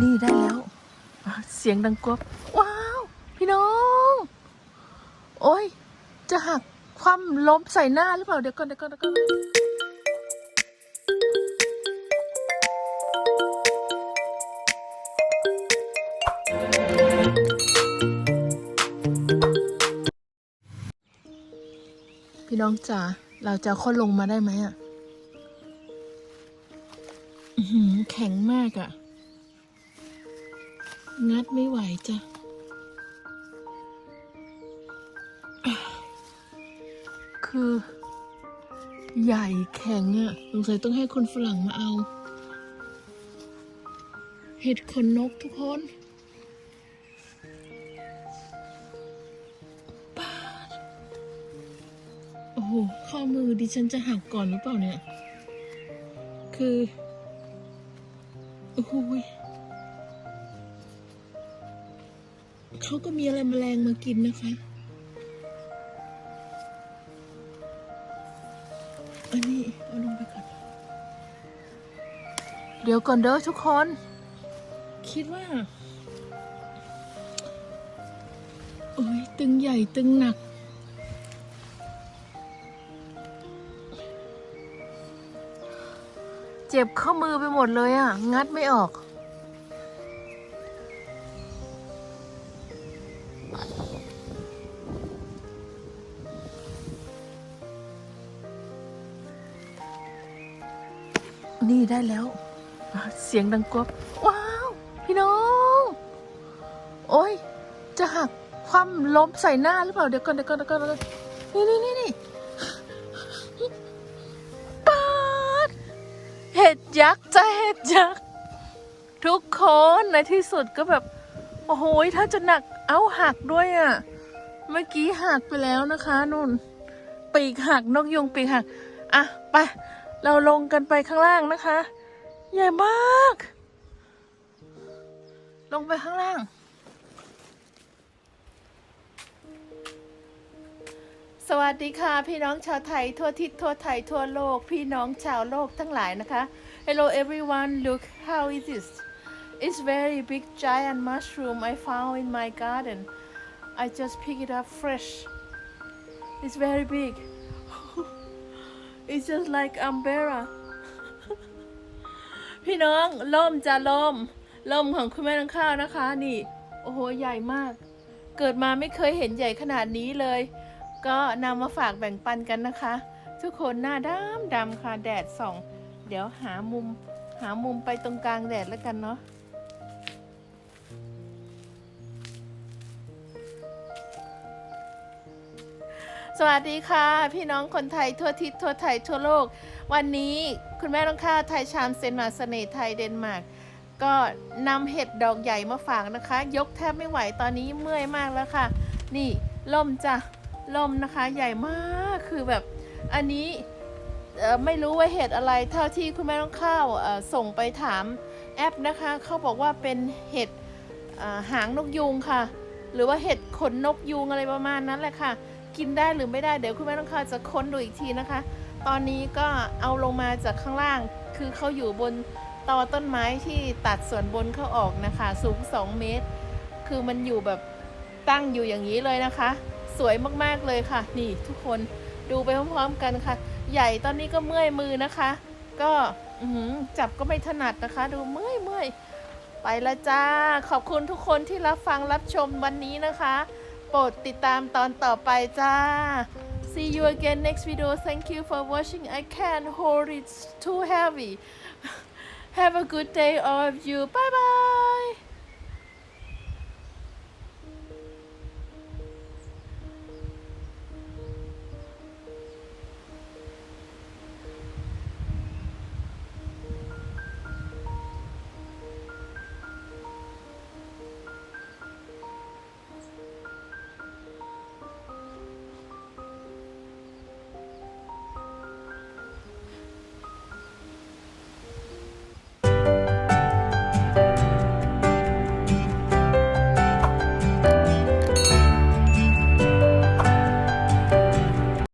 นี่ได้แล้ว เสียงดังกวบว้าว พี่น้อง โอ้ย จะหักความล้มใส่หน้าหรือเปล่า เดี๋ยวก่อนเดี๋ยวก่อนเดี๋ยวก่อนพี่น้องจ๋าเราจะเอาคนลงมาได้ไหมอะ แข็งมากอะ งัดไม่ไหวจ้ะคือ ใหญ่แข็งอะ่ะสงสัยต้องให้คนฝรั่งมาเอา เห็ดขนนกทุกคนโอ้โหข้อมือดิฉันจะหักก่อนหรือเปล่าเนี่ย คือ โอ้โหเขาก็มีอะไรแมลงมากินนะคะ อันนี้เอาลงไปก่อน เดี๋ยวก่อนเด้อทุกคน คิดว่า โอ้ยตึงใหญ่ตึงหนัก เจ็บข้อมือไปหมดเลยอะ งัดไม่ออก นี่ได้แล้ว เสียงดังกวบว้าว พี่น้อง โอ้ย จะหักความล้มใส่หน้าหรือเปล่า เดี๋ยวก่อนเดี๋ยวก่อนเดี๋ยวก่อนเดี๋ยวก่อนนี่นี่นี่ ยักษ์จะเห็ดยักษ์ทุกคนในที่สุดก็แบบ โอ้โหถ้าจะหนักเอาหักด้วยอะ่ะ เมื่อกี้หักไปแล้วนะคะนุ่น ปีกหักนกยุงปีกหัก อะ ไป เราลงกันไปข้างล่างนะคะ ใหญ่มาก ลงไปข้างล่าง วัสดีค่ะ พี่น้องชาวไทย ทั่วทิศทั่วไทย ทั่วโลก พี่น้องชาวโลกทั้งหลายนะคะ Hello everyone look how is this It's very big giant mushroom I found in my garden I just pick it up fresh It's very big It's just like umbrella พี่น้องล่มจะล่มล่มของคุณแม่น้องข้าวนะคะ นี่ โอ้โห ใหญ่มาก เกิดมาไม่เคยเห็นใหญ่ขนาดนี้เลย ก็นำมาฝากแบ่งปันกันนะคะ ทุกคนหน้าดำดำค่ะแดดส่อง เดี๋ยวหามุมหามุมไปตรงกลางแดดแล้วกันเนาะสวัสดีค่ะ พี่น้องคนไทยทั่วทิศทั่วไทยทั่วโลก วันนี้คุณแม่ต้องค่าไทยชามเซนมาเสน่ห์ไทยเดนมาร์กก็นำเห็ดดอกใหญ่มาฝากนะคะ ยกแทบไม่ไหวตอนนี้เมื่อยมากแล้วค่ะ นี่ล่มจ้ะ ลมนะคะใหญ่มากคือแบบอันนี้ไม่รู้ว่าเห็ดอะไรเท่าที่คุณแม่ต้องข้าวส่งไปถามแอปนะคะเขาบอกว่าเป็นเห็ดหางนกยูงค่ะ หรือว่าเห็ดขนนกยูงอะไรประมาณนั้นแหละค่ะ กินได้หรือไม่ได้เดี๋ยวคุณแม่ต้องคาจะค้นดูอีกทีนะคะ ตอนนี้ก็เอาลงมาจากข้างล่าง คือเขาอยู่บนตอต้นไม้ที่ตัดส่วนบนเขาออกนะคะ สูง 2 เมตร คือมันอยู่แบบตั้งอยู่อย่างนี้เลยนะคะ สวยมากๆเลยค่ะ นี่ทุกคนดูไปพร้อมๆกันค่ะ ใหญ่ตอนนี้ก็เมื่อยมือนะคะ ก็อื้อหือจับก็ไม่ถนัดนะคะ ดูเมื่อยเมื่อยไปละจ้า ขอบคุณทุกคนที่รับฟังรับชมวันนี้นะคะ โปรดติดตามตอนต่อไปจ้า See you again next video. Thank you for watching. I can't hold it. It's too heavy. Have a good day, all of you. Bye bye.